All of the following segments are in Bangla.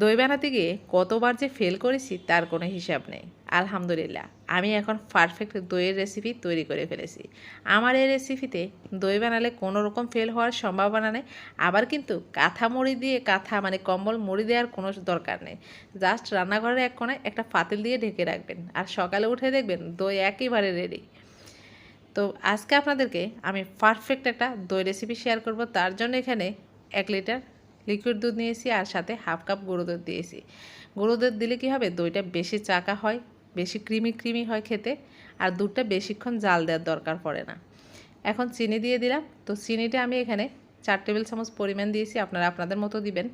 দই বানাতে গিয়ে কতবার যে ফেল করেছি, তার কোনো হিসাব নেই। আলহামদুলিল্লাহ, আমি এখন পারফেক্ট দইয়ের রেসিপি তৈরি করে ফেলেছি। আমার এই রেসিপিতে দই বানালে কোনো রকম ফেল হওয়ার সম্ভাবনা নেই, আবার কিন্তু কাঁথা মুড়ি দিয়ে কাঁথা মানে কম্বল মুড়ি দেওয়ার কোনো দরকার নেই। জাস্ট রান্নাঘরের এক কোণায় একটা ফাতিল দিয়ে ঢেকে রাখবেন আর সকালে উঠে দেখবেন দই একেবারে রেডি তো আজকে আপনাদেরকে আমি পারফেক্ট একটা দই রেসিপি শেয়ার করব, তার জন্য এখানে এক লিটার লিকুইড দুধ নিয়েছি আর সাথে হাফ কাপ গুঁড়ো দুধ দিয়েছি। গুঁড়ো দুধ দিলে কি হবে? দইটা বেশি চাকা হয়, বেশি ক্রিমি ক্রিমি হয় খেতে আর দুধটা বেশিক্ষণ জাল দেওয়ার দরকার পড়ে না। এখন চিনি দিয়ে দিলাম। তো চিনিটা আমি এখানে চার টেবিল চামচ পরিমাণ দিয়েছি। আপনারা আপনাদের মতো দিবেন।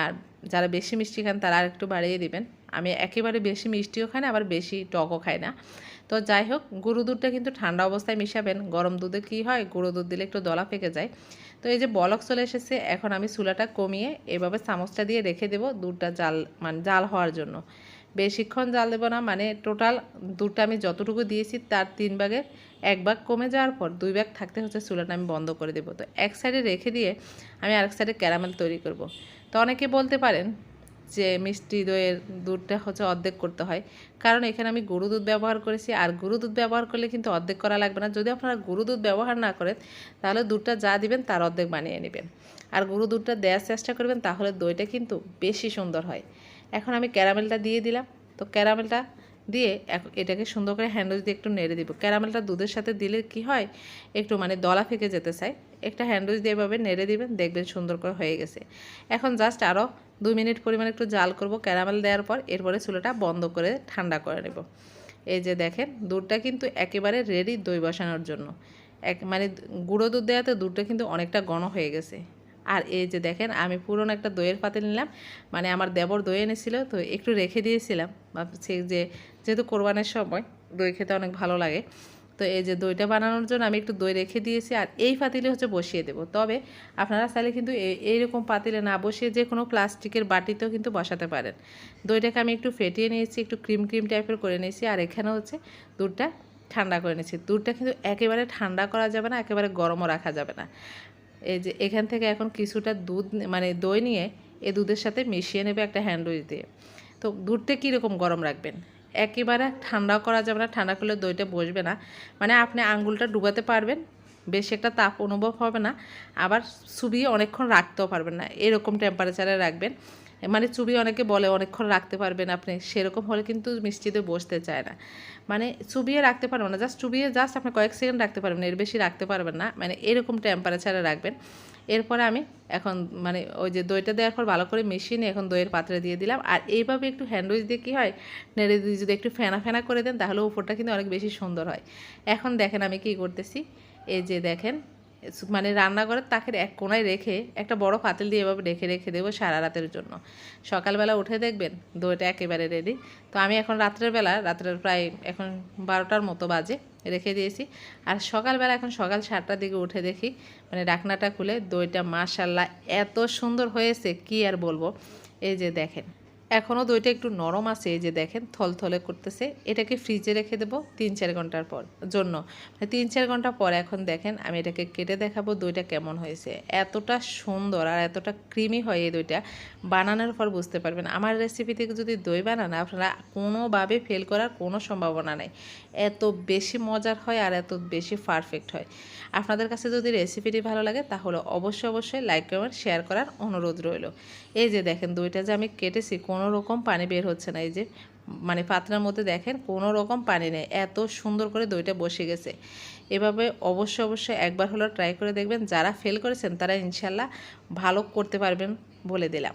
আর যারা বেশি মিষ্টি খান তারা আর একটু বাড়িয়ে দিবেন। আমি একেবারে বেশি মিষ্টিও খাই না, আবার বেশি টকও খাই না। তো যাই হোক, গুঁড়ো দুধটা কিন্তু ঠান্ডা অবস্থায় মিশাবেন। গরম দুধে কি হয়, গুঁড়ো দুধ দিলে একটু দলা পেকে যায়। তো এই যে বলক চলে এসেছে, এখন আমি চুলাটা কমিয়ে এভাবে চামচটা দিয়ে রেখে দেবো দুধটা জাল মানে জাল হওয়ার জন্য। বেশিক্ষণ জাল দেবো না মানে টোটাল দুধটা আমি যতটুকু দিয়েছি তার তিন ভাগে এক ভাগ কমে যাওয়ার পর দুই ভাগ থাকতে হচ্ছে চুলাটা আমি বন্ধ করে দেবো। তো এক সাইডে রেখে দিয়ে আমি আরেক সাইডে ক্যারামেল তৈরি করব। তো অনেকে বলতে পারেন যে মিষ্টি দইয়ের দুধটা হচ্ছে অর্ধেক করতে হয়। কারণ এখানে আমি গরু দুধ ব্যবহার করেছি, আর গরু দুধ ব্যবহার করলে কিন্তু অর্ধেক করা লাগবে না। যদি আপনারা গরু দুধ ব্যবহার না করেন, তাহলে দুধটা যা দিবেন তার অর্ধেক বানিয়ে নেবেন। আর গরু দুধটা দেওয়ার চেষ্টা করবেন, তাহলে দইটা কিন্তু বেশি সুন্দর হয়। এখন আমি ক্যারামেলটা দিয়ে দিলাম। তো ক্যারামেলটা দিয়ে এটাকে সুন্দর করে হ্যান্ডউইচ দিয়ে একটু নেড়ে দিব। ক্যারামেলটা দুধের সাথে দিলে কি হয়? একটু মানে দলা ফেঁকে যেতে চায়। একটা হ্যান্ডউইচ দিয়ে এভাবে নেড়ে দিবেন, দেখবেন সুন্দর করে হয়ে গেছে। এখন জাস্ট আরও দুই মিনিট পরিমাণ একটু জাল করব ক্যারামেল দেওয়ার পর, এরপরে চুলোটা বন্ধ করে ঠান্ডা করে নেব। এই যে দেখেন, দুধটা কিন্তু একেবারে রেডি দই বসানোর জন্য। এক মানে গুঁড়ো দুধ দেওয়াতে দুধটা কিন্তু অনেকটা ঘন হয়ে গেছে। আর এই যে দেখেন, আমি পুরনো একটা দইয়ের পাতিল নিলাম। মানে আমার দেবর দই এনেছিল, তো একটু রেখে দিয়েছিলাম। ভাবছি যে, যেহেতু কোরবানের সময় দই খেতে অনেক ভালো লাগে, তো এই যে দইটা বানানোর জন্য আমি একটু দই রেখে দিয়েছি আর এই পাতিলে হচ্ছে বসিয়ে দেবো। তবে আপনারা চাইলে কিন্তু এইরকম পাতিলে না বসিয়ে যে কোনো প্লাস্টিকের বাটিতেও কিন্তু বসাতে পারেন। দইটাকে আমি একটু ফেটিয়ে নিয়েছি, একটু ক্রিম ক্রিম টাইপের করে নিয়েছি আর এখানে হচ্ছে দুধটা ঠান্ডা করে নিয়েছি। দুধটা কিন্তু একেবারে ঠান্ডা করা যাবে না, একেবারে গরমও রাখা যাবে না। এই যে এখান থেকে এখন কিছুটা দুধ মানে দই নিয়ে এ দুধের সাথে মিশিয়ে নেবে একটা হ্যান্ডউইচ দিয়ে। তো দুধটা কীরকম গরম রাখবেন? একেবারে ঠান্ডাও করা যাবে না, ঠান্ডা করলে দইটা বসবে না। মানে আপনি আঙ্গুলটা ডুবাতে পারবেন, বেশি একটা তাপ অনুভব হবে না। আবার সুবিয়ে অনেকক্ষণ রাখতেও পারবেন না। এরকম টেম্পারেচারে রাখবেন। মানে চুবি অনেকে বলে, অনেকক্ষণ রাখতে পারবেন আপনি। সেরকম হলে কিন্তু মিষ্টিতে বসতে চায় না। মানে চুবিয়ে রাখতে পারবেন না জাস্ট চুবিয়ে জাস্ট আপনি কয়েক সেকেন্ড রাখতে পারবেন, এর বেশি রাখতে পারবেন না। মানে এরকম টেম্পারেচারে রাখবেন। এরপরে আমি এখন মানে ওই যে দইটা দেওয়ার পর ভালো করে মিশিয়ে নিয়ে এখন দইয়ের পাত্রে দিয়ে দিলাম। আর এইভাবে একটু হ্যান্ডউইচ দিয়ে কী হয়, নেড়ে দিয়ে যদি একটু ফেনা ফেনা করে দেন, তাহলে উপরটা কিন্তু অনেক বেশি সুন্দর হয়। এখন দেখেন আমি কি করতেছি, এই যে দেখেন মানে রান্নাঘরের তাকের এক কোনায় রেখে একটা বড় পাতিল দিয়ে এভাবে রেখে রেখে দেবো সারা রাতের জন্য। সকালবেলা উঠে দেখবেন দইটা একেবারে রেডি তো আমি এখন রাত্রের বেলা, রাত্রের প্রায় এখন বারোটার মতো বাজে, রেখে দিয়েছি। আর সকালবেলা এখন সকাল সাতটার দিকে উঠে দেখি মানে ডাকনাটা খুলে দইটা মাশাল্লাহ এত সুন্দর হয়েছে, কি আর বলব? এই যে দেখেন এখনও দইটা একটু নরম আছে যে দেখেন থলথলে করতেছে, এটাকে ফ্রিজে রেখে দেবো তিন চার ঘণ্টার পর। জন্য মানে তিন চার ঘণ্টা পর এখন দেখেন আমি এটাকে কেটে দেখাবো দইটা কেমন হয়েছে। এতটা সুন্দর আর এতটা ক্রিমি হয় এই দইটা, বানানোর পর বুঝতে পারবেন। আমার রেসিপি থেকে যদি দই বানান, আপনারা কোনোভাবে ফেল করার কোনো সম্ভাবনা নেই। এত বেশি মজার হয় আর এত বেশি পারফেক্ট হয়। আপনাদের কাছে যদি রেসিপিটি ভালো লাগে, তাহলে অবশ্যই অবশ্যই লাইক কমেন্ট শেয়ার করার অনুরোধ রইল। এই যে দেখেন দইটা যে আমি কেটেছি কোনো রকম পানি বের হচ্ছে না। এই যে মানে পাত্রার মধ্যে দেখেন কোনো রকম পানি নেই। এত সুন্দর করে দইটা বসে গেছে। এভাবে অবশ্যই অবশ্যই একবার হলো ট্রাই করে দেখবেন। যারা ফেল করেছেন, তারা ইনশাল্লাহ ভালো করতে পারবেন বলে দিলাম।